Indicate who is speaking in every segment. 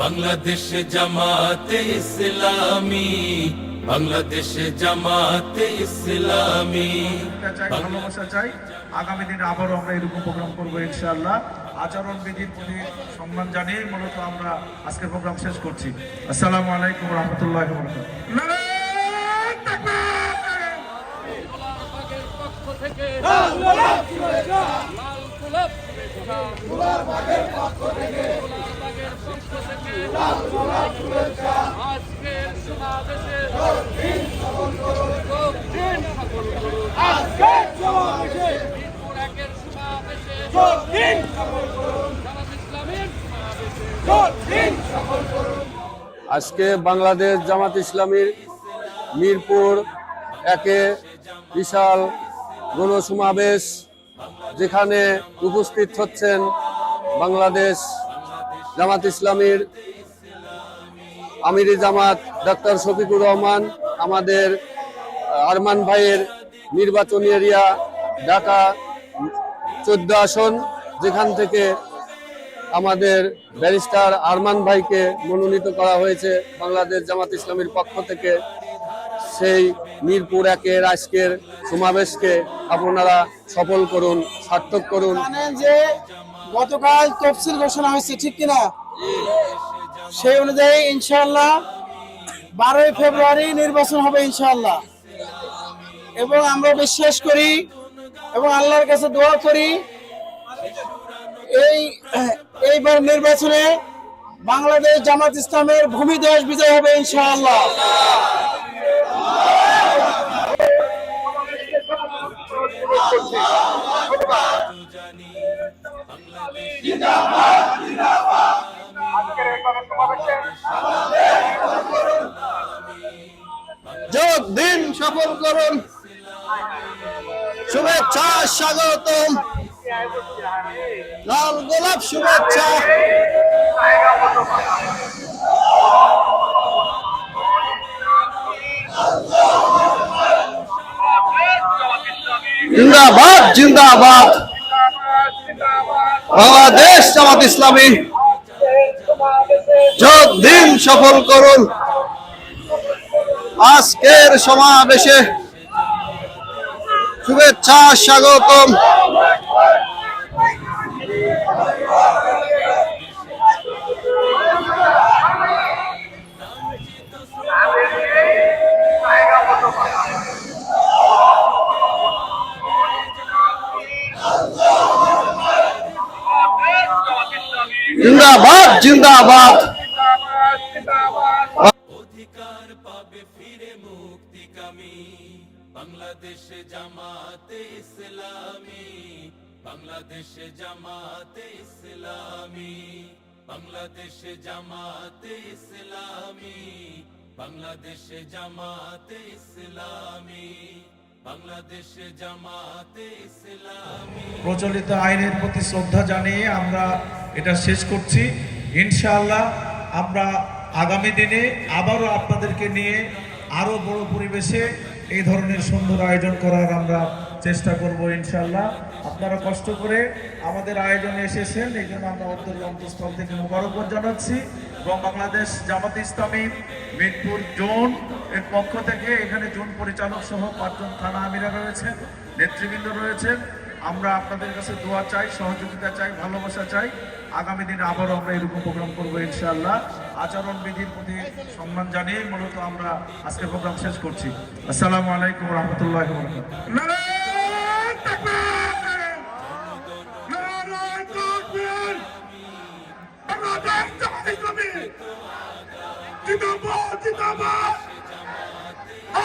Speaker 1: বাংলাদেশ জামাতে ইসলামী বাংলাদেশ জামাতে ইসলামী।
Speaker 2: চাই ভালোবাসা চাই। আগামী দিনে আবারও আমরা এরকম প্রোগ্রাম করব ইনশাআল্লাহ। আচরণ বিধির প্রতি সম্মান জানিয়ে মূলত আমরা আজকের প্রোগ্রাম শেষ করছি। আসসালামু আলাইকুম রহমতুল্লাহ
Speaker 3: থেকে
Speaker 4: আজকে বাংলাদেশ জামাত ইসলামীর মিরপুর একে বিশাল গণসমাবেশ যেখানে উপস্থিত হচ্ছেন বাংলাদেশ জামাত ইসলামীর আমিরি জামাত ডাক্তার শফিকুর রহমান, আমাদের আরমান ভাইয়ের নির্বাচনী এরিয়া, ঢাকা, চোদ্দ আসন, যেখান থেকে আমাদের ব্যারিস্টার আরমান ভাইকে মনোনীত করা হয়েছে বাংলাদেশ জামাত ইসলামের পক্ষ থেকে। সেই মিরপুর একের আজকের সমাবেশকে আপনারা সফল করুন, সার্থক করুন।
Speaker 5: গতকাল তফসিল ঘোষণা হয়েছে, ঠিক কিনা? সেই অনুযায়ী ইনশাআল্লাহ বারোই ফেব্রুয়ারি নির্বাচন হবে ইনশাল্লাহ এবং আমরা বিশ্বাস করি এবং আল্লাহর কাছে দোয়া করি, এই, এইবার নির্বাচনে বাংলাদেশ জামাত ইসলামের ভূমিদশ বিজয় হবে ইনশাআল্লাহ।
Speaker 4: যোগ দিন সফল করুন শুভেচ্ছা স্বাগতম। লাল গোলাপ শুভেচ্ছা। জিন্দাবাদ জিন্দাবাদ। বাংলাদেশ জামাত ইসলামী। দিন সফল করুন। আজকের সমাবেশে শুভেচ্ছা স্বাগতম। জিন্দাবাদ জিন্দাবাদ।
Speaker 1: পাবে ফিরে মুক্তিকামী বাংলাদেশ জামাতে ইসলামী। বাংলাদেশ জামাতে ইসলামী। বাংলাদেশ জামাতে ইসলামী। বাংলাদেশ জামাতে ইসলামী। বাংলাদেশ জামাতে ইসলামী।
Speaker 2: প্রচলিত আইনের প্রতি শ্রদ্ধা জানিয়ে আমরা এটা শেষ করছি। ইনশাআল্লাহ আমরা আগামী দিনে আবারও আপনাদেরকে নিয়ে আরও বড় পরিবেশে এই ধরনের সুন্দর আয়োজন করার আমরা চেষ্টা করব ইনশাল্লাহ আপনারা কষ্ট করে আমাদের আয়োজনে এসেছেন, এই জন্য আমরা অন্তর অন্তঃস্থল থেকে মোবারকবাদ জানাচ্ছি। এবং বাংলাদেশ জামাত ইসলামী মিরপুর জোন এর পক্ষ থেকে এখানে জোন পরিচালক সহ পাঁচজন থানা আমিরা রয়েছেন, নেতৃবৃন্দ রয়েছেন। আমরা আপনাদের কাছে দোয়া চাই, সহযোগিতা চাই, ভালোবাসা চাই। আগামী দিনে আবারও আমরা এরকম প্রোগ্রাম করব ইনশাআল্লাহ। আচরণ বিধির প্রতি সম্মান জানিয়ে মূলত আমরা আজকে প্রোগ্রাম শেষ করছি। আসসালামু আলাইকুম রহমতুল্লাহ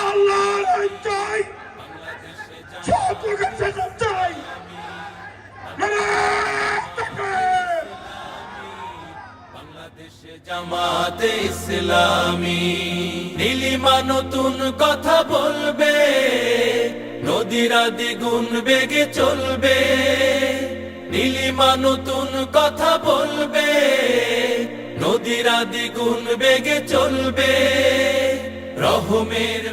Speaker 5: আল্লাহ
Speaker 1: জামাতে ইসলামী। নীলিমা নতুন কথা বলবে, নদীরা দ্বিগুণ বেগে চলবে। নীলিমা নতুন কথা বলবে, নদীরা দ্বিগুণ বেগে চলবে। রহমের